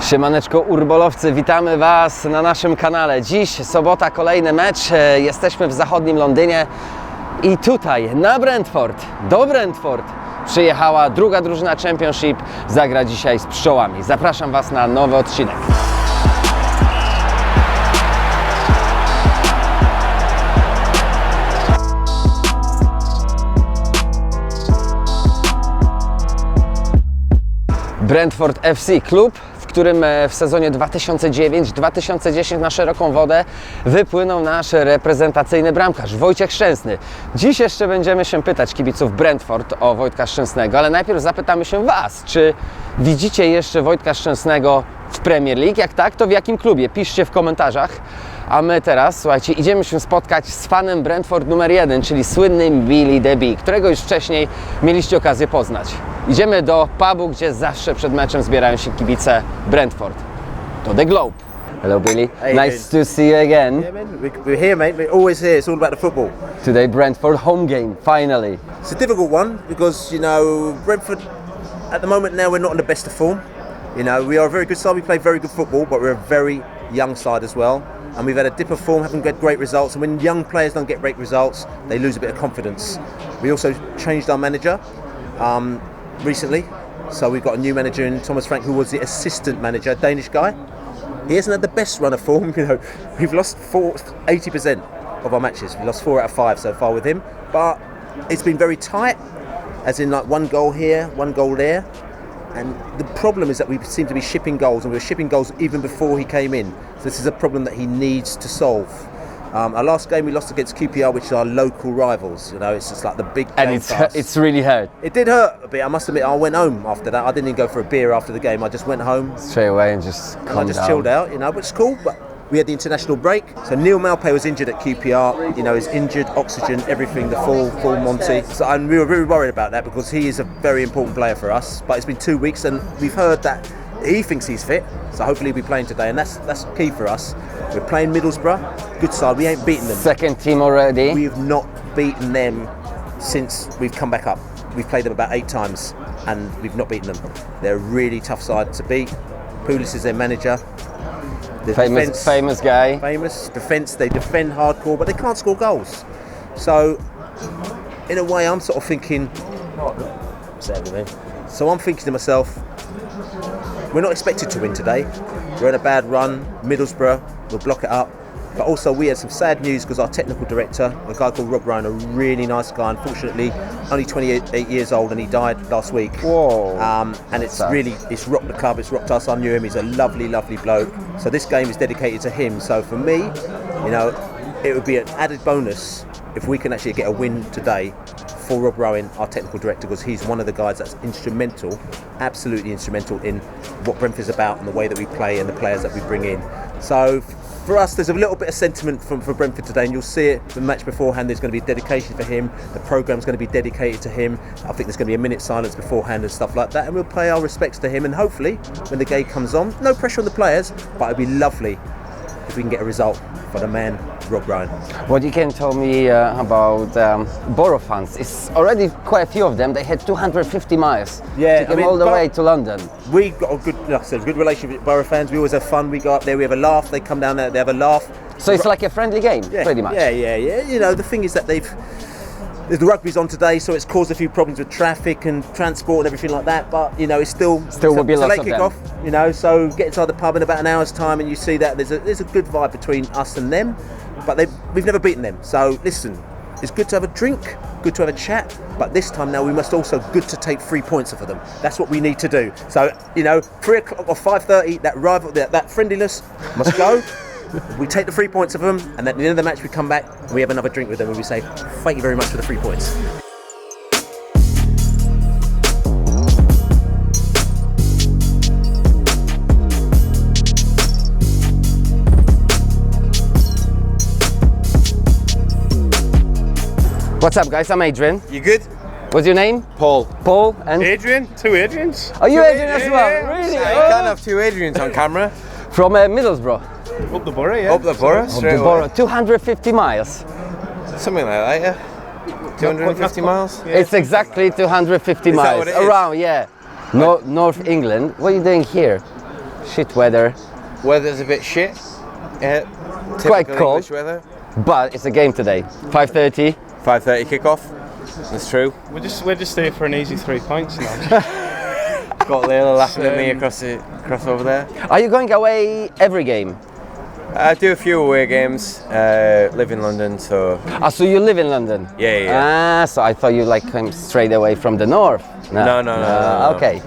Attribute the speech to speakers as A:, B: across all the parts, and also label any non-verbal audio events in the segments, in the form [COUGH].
A: Siemaneczko urbolowcy, witamy Was na naszym kanale. Dziś sobota, kolejny mecz. E, Jesteśmy w zachodnim Londynie i tutaj na Brentford, do Brentford przyjechała druga drużyna Championship. Zagra dzisiaj z pszczołami. Zapraszam Was na nowy odcinek. Brentford FC, klub, którym e, w sezonie 2009-2010 na szeroką wodę wypłynął nasz reprezentacyjny bramkarz Wojciech Szczęsny. Dziś jeszcze będziemy się pytać kibiców Brentford o Wojtka Szczęsnego, ale najpierw zapytamy się Was, czy widzicie jeszcze Wojtka Szczęsnego w Premier League? Jak tak, to w jakim klubie? Piszcie w komentarzach. A my teraz, słuchajcie, idziemy się spotkać z fanem Brentford numer jeden, czyli słynnym Billy Deby, którego już wcześniej mieliście okazję poznać. Idziemy do pubu, gdzie zawsze przed meczem zbierają się kibice Brentford. To The Globe. Hello Billy, nice to see you again.
B: Yeah, man. We, we're here, mate. We're always here. It's all about the football.
A: Today Brentford home game, finally.
B: It's a difficult one because you know Brentford. At the moment now, we're not in the best of form. You know, we are a very good side. We play very good football, but we're a very young side as well. And we've had a dip of form, haven't got great results. And when young players don't get great results, they lose a bit of confidence. We also changed our manager um, recently, so we've got a new manager in Thomas Frank, who was the assistant manager, Danish guy. he hasn't had the best run of form. [LAUGHS] You know, we've lost four, 80% of our matches. We lost four out of five so far with him, but it's been very tight, as in like one goal here, one goal there. And the problem is that we seem to be shipping goals, and we were shipping goals even before he came in. So this is a problem that he needs to solve. Um, our last game we lost against QPR, which are local rivals. You know, it's just like the big.
A: And it's,
B: us.
A: it's really hurt.
B: It did hurt a bit. I must admit, I went home after that. I didn't even go for a beer after the game. I just went home
A: Straight away and just
B: and I just
A: down.
B: chilled out, you know, which is cool. But we had the international break. So Neil Malpay was injured at QPR. You know, he's injured, oxygen, everything, the full, full Monty. So and we were really worried about that because he is a very important player for us. But it's been two weeks, and we've heard that he thinks he's fit. So hopefully he'll be playing today, and that's that's key for us. We're playing Middlesbrough, good side. We ain't beaten them.
A: Second team already.
B: We have not beaten them since we've come back up. We've played them about eight times and we've not beaten them. They're a really tough side to beat. Pulis is their manager. The
A: famous,
B: defence-
A: famous guy.
B: famous defence. They defend hardcore, but they can't score goals. So, in a way, I'm sort of thinking. Sadly, man. So I'm thinking to myself, we're not expected to win today. We're in a bad run. Middlesbrough will block it up. But also, we had some sad news because our technical director, a guy called Rob Ryan, a really nice guy, unfortunately, only 28 years old, and he died last week.
A: Whoa.
B: Um, and it's
A: Sad.
B: really it's rocked the club. It's rocked us. I knew him. He's a lovely, lovely bloke. So this game is dedicated to him. So for me, you know, it would be an added bonus if we can actually get a win today for Rob Rowan, our technical director, because he's one of the guys that's instrumental, absolutely instrumental in what Brentford's about and the way that we play and the players that we bring in. So for us, there's a little bit of sentiment from for Brentford today, and you'll see it the match beforehand. There's going to be dedication for him. The programme's going to be dedicated to him. I think there's going to be a minute silence beforehand and stuff like that, and we'll pay our respects to him. And hopefully, when the game comes on, no pressure on the players, but it'd be lovely if we can get a result for the man Rob Ryan.
A: What you can tell me uh, about um, Borough fans? It's already quite a few of them. They had 250 miles
B: Yeah,
A: to
B: I mean,
A: all the way to London.
B: We've got a good, like I said, good relationship with Borough fans. We always have fun. We go up there, we have a laugh. They come down there, they have a laugh.
A: So it's like a friendly game,
B: Yeah,
A: pretty much.
B: Yeah, yeah, yeah. You know, the thing is that they've the rugby's on today, so it's caused a few problems with traffic and transport and everything like that. But you know, it's still
A: Still will be
B: a late kick off. You know, so get inside the pub in about an hour's time, and you see that there's a there's a good vibe between us and them. But they we've never beaten them. So listen, it's good to have a drink, good to have a chat. But this time now, we must also good to take three points for them. That's what we need to do. So you know, three o'clock or five thirty, that rival, that, that friendliness must go. [LAUGHS] We take the three points of them, and at the end of the match, we come back and we have another drink with them, and we say, "Thank you very much for the three points."
A: What's up, guys? I'm Adrian.
C: You good?
A: What's your name?
C: Paul.
A: Paul and
C: Adrian? Two Adrians?
A: are you
C: Two
A: Adrian as well?
C: yeah.
A: Really?
C: You
A: Oh.
C: can't have two Adrians on camera. [LAUGHS]
A: From uh, Middlesbrough.
C: Up the borough, yeah. Up the borough,
A: From
C: straight
A: the borough, 250 miles.
C: Something like that, yeah. 250 miles?
A: It's exactly 250
C: Is that
A: miles
C: what it is?
A: around. Yeah. No, North England. What are you doing here? shit weather,
C: Weather's a bit shit. Yeah.
A: quite cold.
C: English weather.
A: but it's a game today. 5:30.
C: 5:30 kickoff. That's true.
D: We're just we're just here for an easy three points now. [LAUGHS]
C: Got Layla laughing at me across the across over there.
A: Are you going away every game?
C: I do a few away games. Uh, live in London, so
A: Ah, so you live in London?
C: Yeah, yeah,
A: Ah, so I thought you like came straight away from the north.
C: No, no, no, no, no.
A: Okay.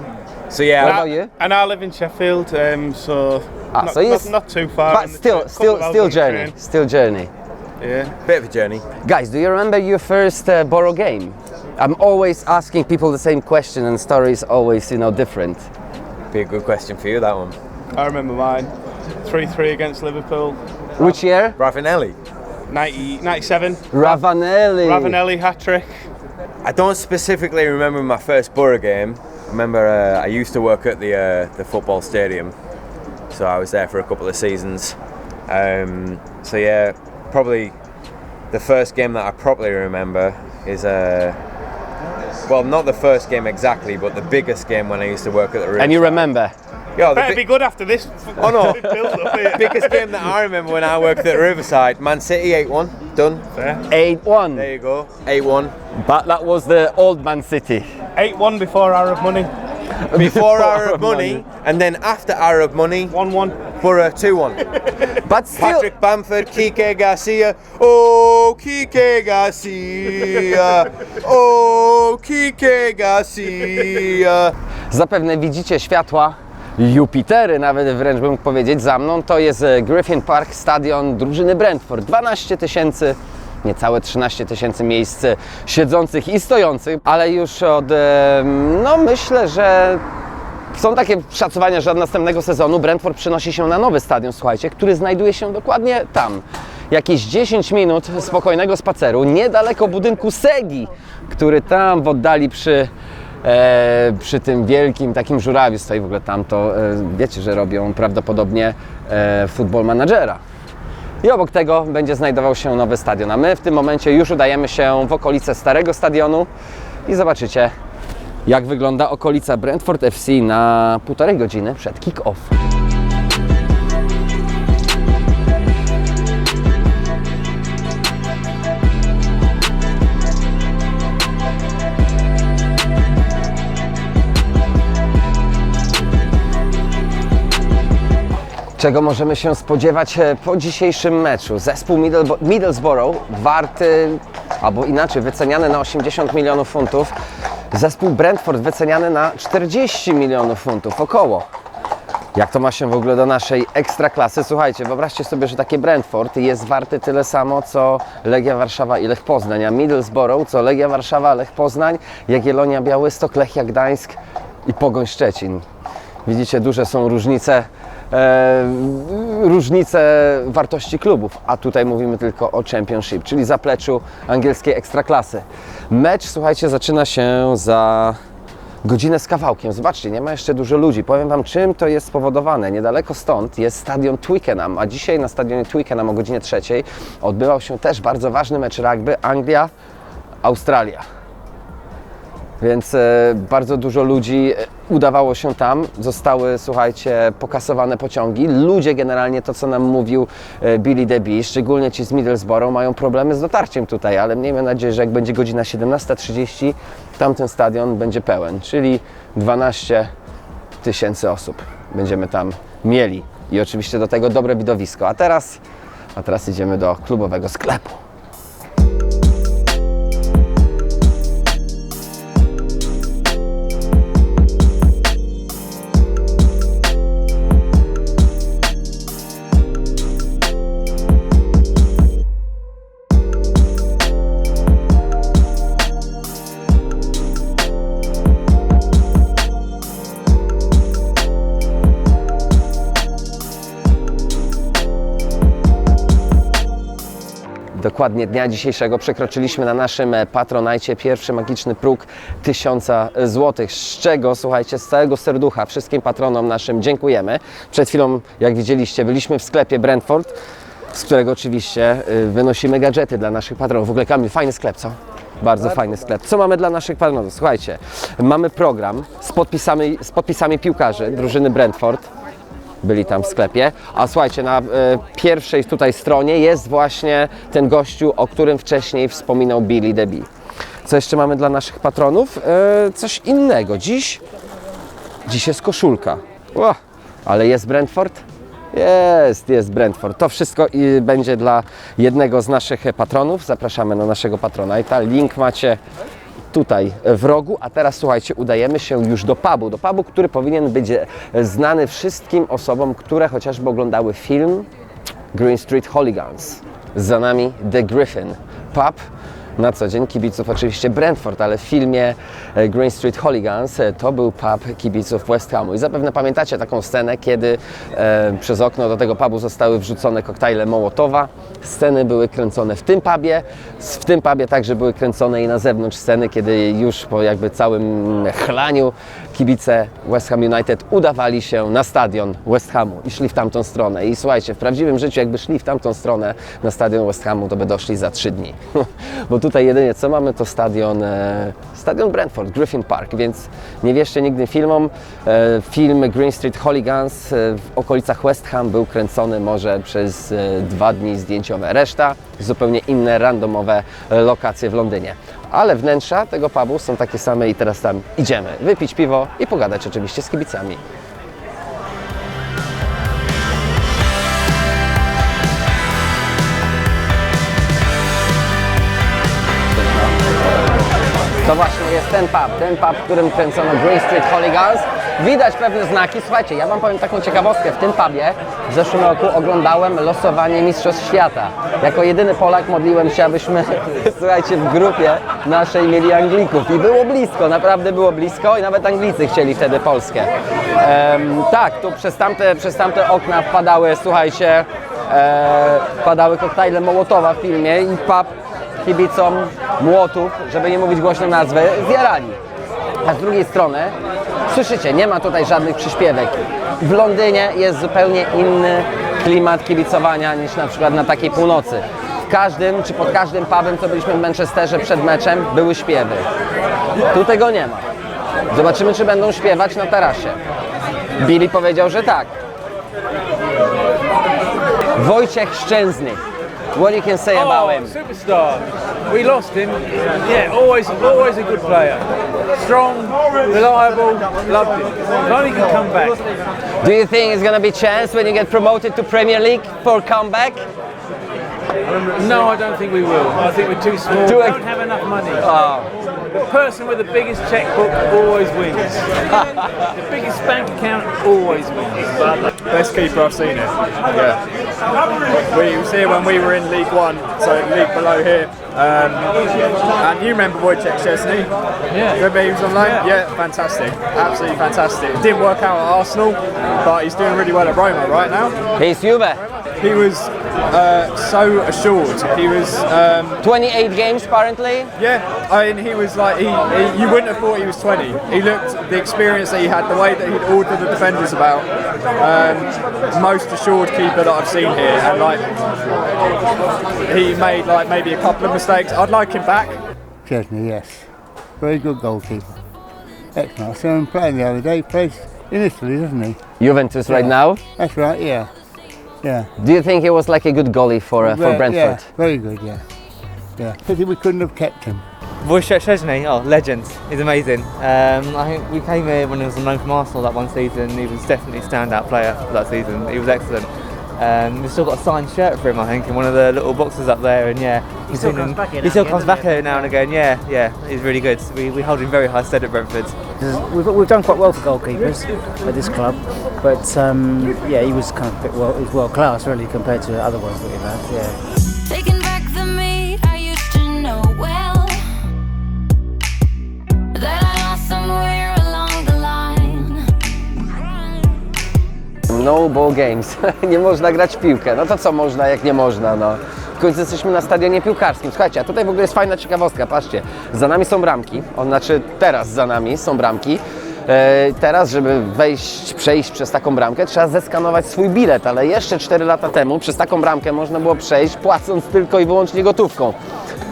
C: so yeah.
A: What
C: I-
A: about you?
D: and I live in Sheffield, um, so,
A: Ah,
D: not,
A: so
D: not,
A: yes-
D: not too far.
A: But still,
D: couple
A: still, still journey. Still journey.
D: Yeah.
C: Bit of a journey.
A: Guys, do you remember your first uh, Borough game? I'm always asking people the same question, and stories always, you know, different.
C: Be a good question for you that one.
D: I remember mine. 3-3 against Liverpool.
A: Which year?
C: Ravanelli.
D: 90, 97.
A: Ravanelli.
D: Ravanelli hat trick.
C: I don't specifically remember my first Borough game. I remember uh, I used to work at the uh, the football stadium, so I was there for a couple of seasons. Um, so yeah, probably the first game that I probably remember is uh, well, not the first game exactly, but the biggest game when I used to work at the. Riverside.
A: And you remember?
C: Yeah, the
D: Better
C: bi-
D: be good after this.
C: Oh, no. [LAUGHS]
D: build up here.
C: biggest game that I remember when I worked at Riverside, Man City 8-1, done.
D: Fair.
A: 8-1.
C: There you go, 8-1.
A: But that was the old Man City.
D: 8-1 before Arab money.
C: Before Arab money, and then after Arab money,
D: 1-1.
C: Borough 2-1.
A: But still,
C: Patrick Bamford, Kike Garcia. Oh, Kike Garcia. Oh, Kike Garcia.
A: zapewne widzicie światła Jupitery, nawet wręcz bym mógł powiedzieć, za mną. To jest e, Griffin Park, stadion drużyny Brentford. 12 tysięcy, niecałe 13 tysięcy miejsc siedzących i stojących, ale już od, no myślę, że są takie szacowania, że od następnego sezonu Brentford przenosi się na nowy stadion, słuchajcie, który znajduje się dokładnie tam. Jakieś 10 minut spokojnego spaceru, niedaleko budynku Segi, który tam w oddali przy, e, przy tym wielkim takim żurawiu stoi. W ogóle tam to e, wiecie, że robią prawdopodobnie e, football managera. I obok tego będzie znajdował się nowy stadion. A my w tym momencie już udajemy się w okolice starego stadionu i zobaczycie, jak wygląda okolica Brentford FC na półtorej godziny przed kick-off. Czego możemy się spodziewać e, po dzisiejszym meczu? Zespół Middlesbrough warty, albo inaczej, wyceniany na 80 milionów funtów. Zespół Brentford wyceniany na 40 milionów funtów, około. Jak to ma się w ogóle do naszej ekstraklasy? Słuchajcie, wyobraźcie sobie, że takie Brentford jest warty tyle samo, co Legia Warszawa i Lech Poznań, a Middlesbrough, co Legia Warszawa, Lech Poznań, Jagiellonia Białystok, Lechia Gdańsk i Pogoń Szczecin. Widzicie, duże są różnice, różnice wartości klubów, a tutaj mówimy tylko o Championship, czyli zapleczu angielskiej ekstraklasy. Mecz, słuchajcie, zaczyna się za godzinę z kawałkiem. Zobaczcie, nie ma jeszcze dużo ludzi. Powiem Wam, czym to jest spowodowane. Niedaleko stąd jest stadion Twickenham, a dzisiaj na stadionie Twickenham o godzinie trzeciej odbywał się też bardzo ważny mecz rugby Anglia-Australia. Więc e, bardzo dużo ludzi e, udawało się tam. Zostały, słuchajcie, pokasowane pociągi. Ludzie generalnie, to co nam mówił e, Billy Deby, szczególnie ci z Middlesbrough, mają problemy z dotarciem tutaj, ale miejmy nadzieję, że jak będzie godzina 17.30, tamten stadion będzie pełen, czyli 12 tysięcy osób będziemy tam mieli. I oczywiście do tego dobre widowisko. A teraz, a teraz idziemy do klubowego sklepu. Dokładnie dnia dzisiejszego przekroczyliśmy na naszym e, Patronajcie pierwszy magiczny próg 1000 zł, z czego, słuchajcie, z całego serducha wszystkim patronom naszym dziękujemy. Przed chwilą, jak widzieliście, byliśmy w sklepie Brentford, z którego oczywiście y, wynosimy gadżety dla naszych patronów. W ogóle Kamil, fajny sklep, co? Bardzo fajny sklep. Co mamy dla naszych patronów? Słuchajcie, mamy program z podpisami, z podpisami piłkarzy drużyny Brentford. Byli tam w sklepie. A słuchajcie, na e, pierwszej tutaj stronie jest właśnie ten gościu, o którym wcześniej wspominał Billy Debbie. Co jeszcze mamy dla naszych patronów? E, coś innego. Dziś, dziś jest koszulka. Ale jest Brentford? Jest, jest Brentford. To wszystko i będzie dla jednego z naszych patronów. Zapraszamy na naszego patronajta. Link macie tutaj w rogu, a teraz słuchajcie, udajemy się już do pubu, do pubu, który powinien być znany wszystkim osobom, które chociażby oglądały film Green Street Hooligans. Za nami The Griffin. Pub na co dzień kibiców oczywiście Brentford, ale w filmie e, Green Street Hooligans e, to był pub kibiców West Hamu. I zapewne pamiętacie taką scenę, kiedy e, przez okno do tego pubu zostały wrzucone koktajle Mołotowa. Sceny były kręcone w tym pubie, w tym pubie także były kręcone i na zewnątrz sceny, kiedy już po jakby całym chlaniu kibice West Ham United udawali się na stadion West Hamu i szli w tamtą stronę. I słuchajcie, w prawdziwym życiu jakby szli w tamtą stronę na stadion West Hamu, to by doszli za trzy dni. [LAUGHS] Bo tutaj jedynie co mamy to stadion, e, stadion Brentford, Griffin Park, więc nie wierzcie nigdy filmom. E, film Green Street Hooligans e, w okolicach West Ham był kręcony może przez e, dwa dni zdjęciowe. Reszta zupełnie inne, randomowe lokacje w Londynie. Ale wnętrza tego pubu są takie same i teraz tam idziemy. Wypić piwo i pogadać oczywiście z kibicami. To właśnie jest ten pub, ten pub, w którym kręcono Green Street Hooligans. Widać pewne znaki. Słuchajcie, ja Wam powiem taką ciekawostkę. W tym pubie w zeszłym roku oglądałem losowanie Mistrzostw Świata. Jako jedyny Polak modliłem się, abyśmy, [LAUGHS] słuchajcie, w grupie naszej mieli Anglików. I było blisko, naprawdę było blisko i nawet Anglicy chcieli wtedy Polskę. Em, tak, tu przez tamte, przez tamte okna wpadały, słuchajcie, e, wpadały koktajle Mołotowa w filmie i pub kibicom młotów, żeby nie mówić głośno nazwy, zjarali. A z drugiej strony, słyszycie, nie ma tutaj żadnych przyśpiewek. W Londynie jest zupełnie inny klimat kibicowania niż na przykład na takiej północy. W każdym, czy pod każdym pubem, co byliśmy w Manchesterze przed meczem, były śpiewy. Tu tego nie ma. Zobaczymy, czy będą śpiewać na tarasie. Billy powiedział, że tak. Wojciech Szczęsny. What you can say about oh, him?
E: superstar. We lost him. Yeah, always, always a good player. Strong, reliable. Loved him. If only he can come back.
A: Do you think it's gonna be chance when you get promoted to Premier League for comeback?
E: No, I don't think we will. I think we're too small.
A: Do
E: we don't have enough money.
A: Oh,
E: The person with the biggest checkbook always wins. [LAUGHS] the biggest bank account always wins.
F: Best keeper I've seen it. Yeah. We was here when we were in League One, so league below here. Um, and you remember Wojciech Szczesny?
E: Yeah.
F: Remember he was on loan? Yeah. fantastic. Absolutely fantastic. Didn't work out at Arsenal, but he's doing really well at Roma right now.
A: he's Juve.
F: He was uh, so assured. He was, um,
A: 28 games apparently.
F: yeah, I mean, he was like, he, he, you wouldn't have thought he was 20. He looked, the experience that he had, the way that he'd ordered the defenders about, um, most assured keeper that I've seen here. And like, he made like maybe a couple of mistakes. I'd like him back.
G: Chesney, yes. Very good goalkeeper. Excellent. I saw him playing the other day. He plays in Italy, doesn't he?
A: Juventus right now.
G: That's right, yeah. Yeah.
A: Do you think he was like a good goalie for uh, for
G: Ve-
A: Brentford?
G: Yeah, very good, yeah. Yeah. Pity we couldn't have kept him.
H: Wojciech Szczesny, oh, legend. He's amazing. Um, I think we came here when he was on loan from Arsenal that one season. He was definitely a standout player for that season. He was excellent. Um, we've still got a signed shirt for him, I think, in one of the little boxes up there. And yeah, he still comes back here. He still comes back here now and again. Yeah, yeah, he's really good. We, we hold him very high stead at Brentford.
I: We've, we've done quite well for goalkeepers at this club, but um, yeah, he was kind of a bit well, he was world class really compared to other ones that we've had. Yeah.
A: No ball games. [LAUGHS] nie można grać w piłkę. No to co można, jak nie można, no. W końcu jesteśmy na stadionie piłkarskim. Słuchajcie, a tutaj w ogóle jest fajna ciekawostka. Patrzcie, za nami są bramki. On znaczy teraz za nami są bramki. E, teraz, żeby wejść, przejść przez taką bramkę, trzeba zeskanować swój bilet, ale jeszcze 4 lata temu przez taką bramkę można było przejść płacąc tylko i wyłącznie gotówką.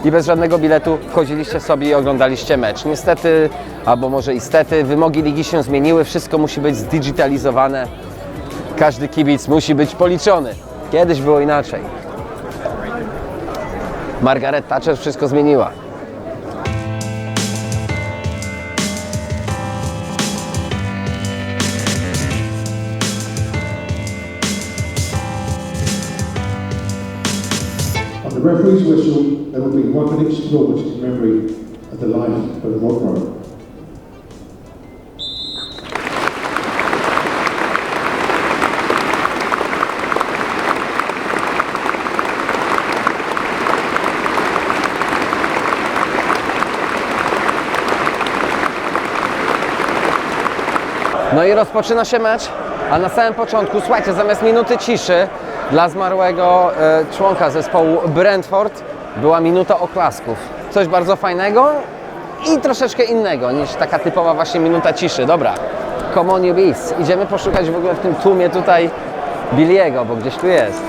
A: I bez żadnego biletu wchodziliście sobie i oglądaliście mecz. Niestety, albo może istety, wymogi ligi się zmieniły, wszystko musi być zdigitalizowane Każdy kibic musi być policzony. Kiedyś było inaczej. Margaret Thatcher wszystko zmieniła.
J: On the referee's whistle, there will be one minute's applause in memory of the life of Rod
A: No i rozpoczyna się mecz, a na samym początku, słuchajcie, zamiast minuty ciszy dla zmarłego e, członka zespołu Brentford była minuta oklasków. Coś bardzo fajnego i troszeczkę innego niż taka typowa właśnie minuta ciszy. Dobra, come on you bees. Idziemy poszukać w ogóle w tym tłumie tutaj Billiego, bo gdzieś tu jest.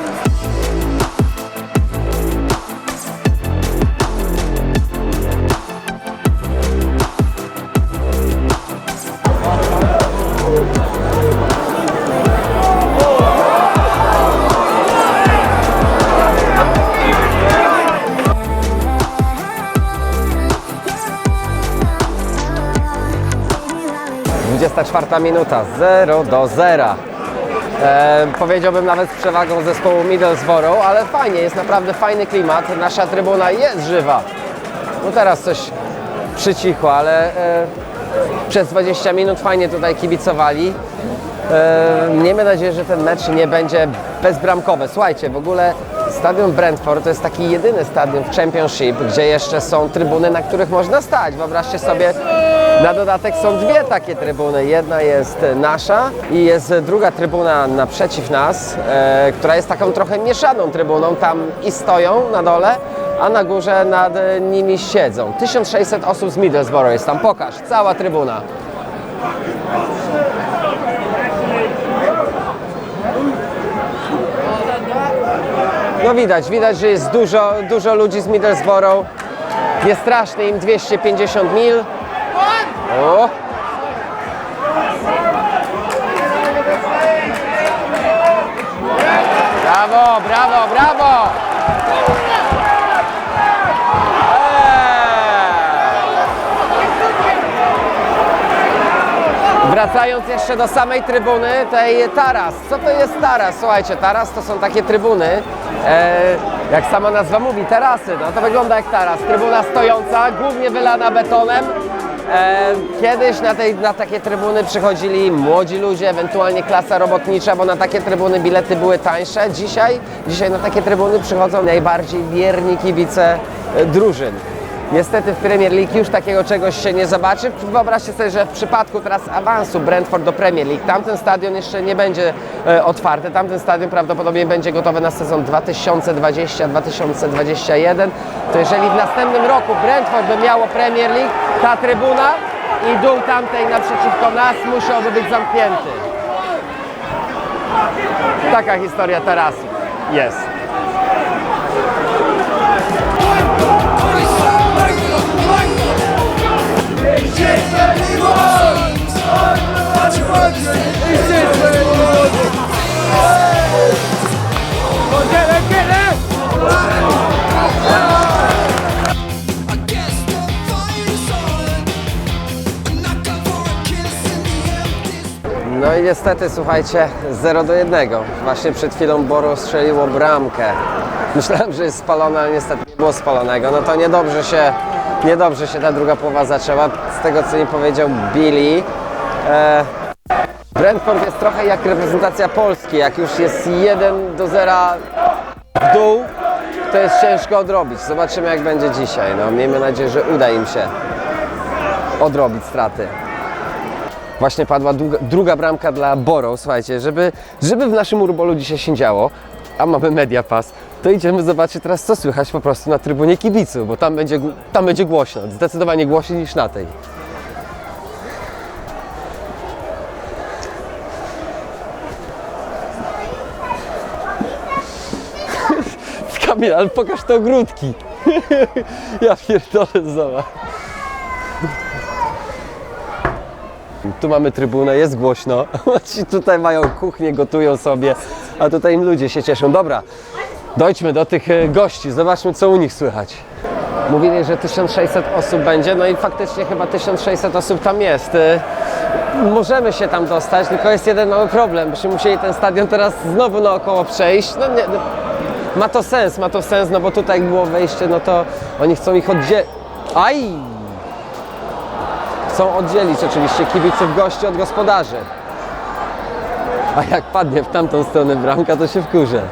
A: Dwudziesta czwarta minuta, 0 do 0. E, powiedziałbym nawet z przewagą zespołu Middlesbrough, ale fajnie, jest naprawdę fajny klimat. Nasza trybuna jest żywa. No teraz coś przycichło, ale e, przez 20 minut fajnie tutaj kibicowali. Miejmy nadzieję, że ten mecz nie będzie bezbramkowy. Słuchajcie, w ogóle stadion Brentford to jest taki jedyny stadion w Championship, gdzie jeszcze są trybuny, na których można stać. Wyobraźcie sobie, na dodatek są dwie takie trybuny. Jedna jest nasza i jest druga trybuna naprzeciw nas, e, która jest taką trochę mieszaną trybuną. Tam i stoją na dole, a na górze nad nimi siedzą. 1600 osób z Middlesbrough jest tam. Pokaż, cała trybuna. No widać, widać, że jest dużo, dużo ludzi z Middlesbrough. Nie strasznie im 250 mil. O! Brawo, brawo, brawo! Eee! Wracając jeszcze do samej trybuny, tej taras. Co to jest taras? Słuchajcie, taras to są takie trybuny, e, jak sama nazwa mówi, tarasy. No to wygląda jak taras. Trybuna stojąca, głównie wylana betonem. Kiedyś na, tej, na takie trybuny przychodzili młodzi ludzie, ewentualnie klasa robotnicza, bo na takie trybuny bilety były tańsze. Dzisiaj, dzisiaj na takie trybuny przychodzą najbardziej wierni kibice e, drużyn. Niestety w Premier League już takiego czegoś się nie zobaczy. Wyobraźcie sobie, że w przypadku teraz awansu Brentford do Premier League, tamten stadion jeszcze nie będzie e, otwarty. Tamten stadion prawdopodobnie będzie gotowy na sezon 2020-2021. To jeżeli w następnym roku Brentford by miało Premier League, ta trybuna i dół tamtej naprzeciwko nas musiałby być zamknięty. Taka historia tarasu jest. Niestety, słuchajcie, 0 do 1. Właśnie przed chwilą Boro strzeliło bramkę. Myślałem, że jest spalone, ale niestety nie było spalonego. No to niedobrze się, niedobrze się ta druga połowa zaczęła. Z tego, co mi powiedział Billy, e, Brentford jest trochę jak reprezentacja Polski. Jak już jest 1 do 0 w dół, to jest ciężko odrobić. Zobaczymy, jak będzie dzisiaj. No, miejmy nadzieję, że uda im się odrobić straty. Właśnie padła druga, druga bramka dla Boro. Słuchajcie, żeby, żeby w naszym urbolu dzisiaj się działo, a mamy Media Pass, to idziemy zobaczyć teraz, co słychać po prostu na trybunie kibiców, bo tam będzie, tam będzie głośno, zdecydowanie głośniej niż na tej. [LAUGHS] Kamil, ale pokaż te ogródki. [LAUGHS] ja pierdolę, zobacz. Tu mamy trybunę, jest głośno. [LAUGHS] Ci tutaj mają kuchnię, gotują sobie, a tutaj im ludzie się cieszą. Dobra, dojdźmy do tych e, gości, zobaczmy co u nich słychać. Mówili, że 1600 osób będzie, no i faktycznie chyba 1600 osób tam jest. E, Możemy się tam dostać, tylko jest jeden mały problem. Byśmy musieli ten stadion teraz znowu naokoło przejść. No nie, ma to sens, ma to sens, no bo tutaj było wejście, no to oni chcą ich oddzielić. Aj! Chcą oddzielić oczywiście kibiców gości od gospodarzy. A jak padnie w tamtą stronę bramka, to się wkurzę.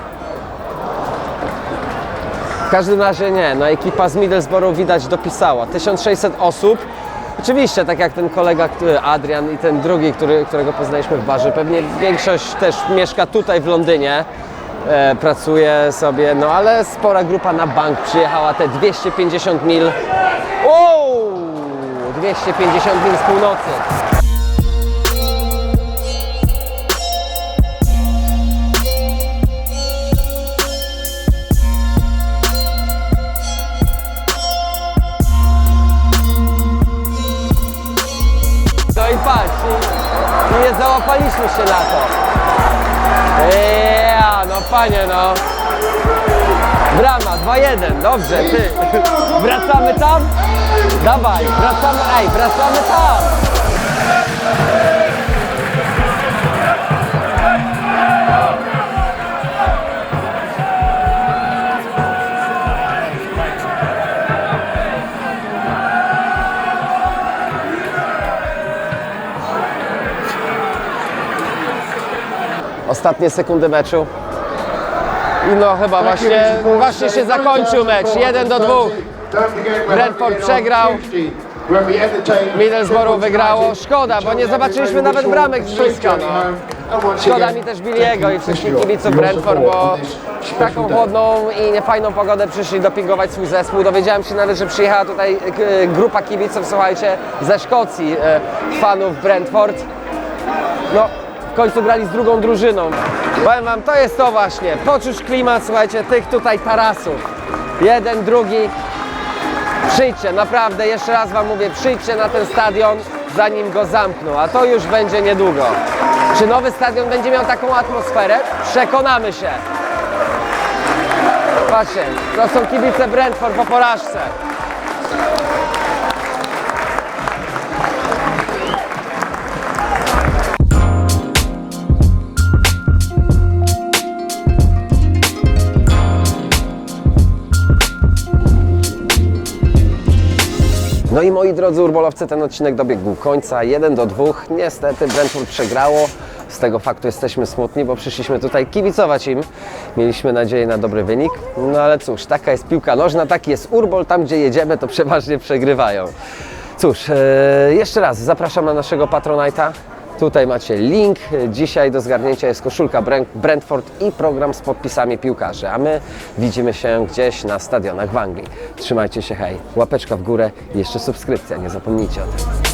A: W każdym razie nie, no ekipa z Middlesbrough widać dopisała. 1600 osób. Oczywiście, tak jak ten kolega który- Adrian i ten drugi, który, którego poznaliśmy w barze, pewnie większość też mieszka tutaj w Londynie, e, pracuje sobie, no ale spora grupa na bank przyjechała te 250 mil. Wow! 250 mil z północy. No i patrz, nie załapaliśmy się na to. Ja, no panie, no. Brama, 2-1, dobrze, ty. Wracamy tam? Dawaj, wracamy, ej, wracamy tam. Ostatnie sekundy meczu. I no chyba właśnie, właśnie się zakończył mecz. 1 do 2. Brentford przegrał. Middlesbrough wygrało. Szkoda, bo nie zobaczyliśmy nawet bramek z bliska. No. Szkoda mi też Billiego i wszystkich kibiców Brentford, bo w taką chłodną i niefajną pogodę przyszli dopingować swój zespół. Dowiedziałem się nawet, że przyjechała tutaj e, grupa kibiców, słuchajcie, ze Szkocji, e, fanów Brentford. No, w końcu grali z drugą drużyną. Powiem wam, to jest to właśnie. Poczuć klimat, słuchajcie, tych tutaj tarasów. Jeden, drugi. Przyjdźcie, naprawdę, jeszcze raz wam mówię, przyjdźcie na ten stadion, zanim go zamkną, a to już będzie niedługo. Czy nowy stadion będzie miał taką atmosferę? Przekonamy się. Patrzcie, to są kibice Brentford po porażce. No i moi drodzy urbolowcy, ten odcinek dobiegł końca. 1 do 2. Niestety Brentford przegrało. Z tego faktu jesteśmy smutni, bo przyszliśmy tutaj kibicować im. Mieliśmy nadzieję na dobry wynik. No ale cóż, taka jest piłka nożna, taki jest urbol. Tam gdzie jedziemy, to przeważnie przegrywają. Cóż, e, jeszcze raz zapraszam na naszego Patronite'a. Tutaj macie link. Dzisiaj do zgarnięcia jest koszulka Brent- Brentford i program z podpisami piłkarzy. A my widzimy się gdzieś na stadionach w Anglii. Trzymajcie się, hej. Łapeczka w górę i jeszcze subskrypcja, nie zapomnijcie o tym.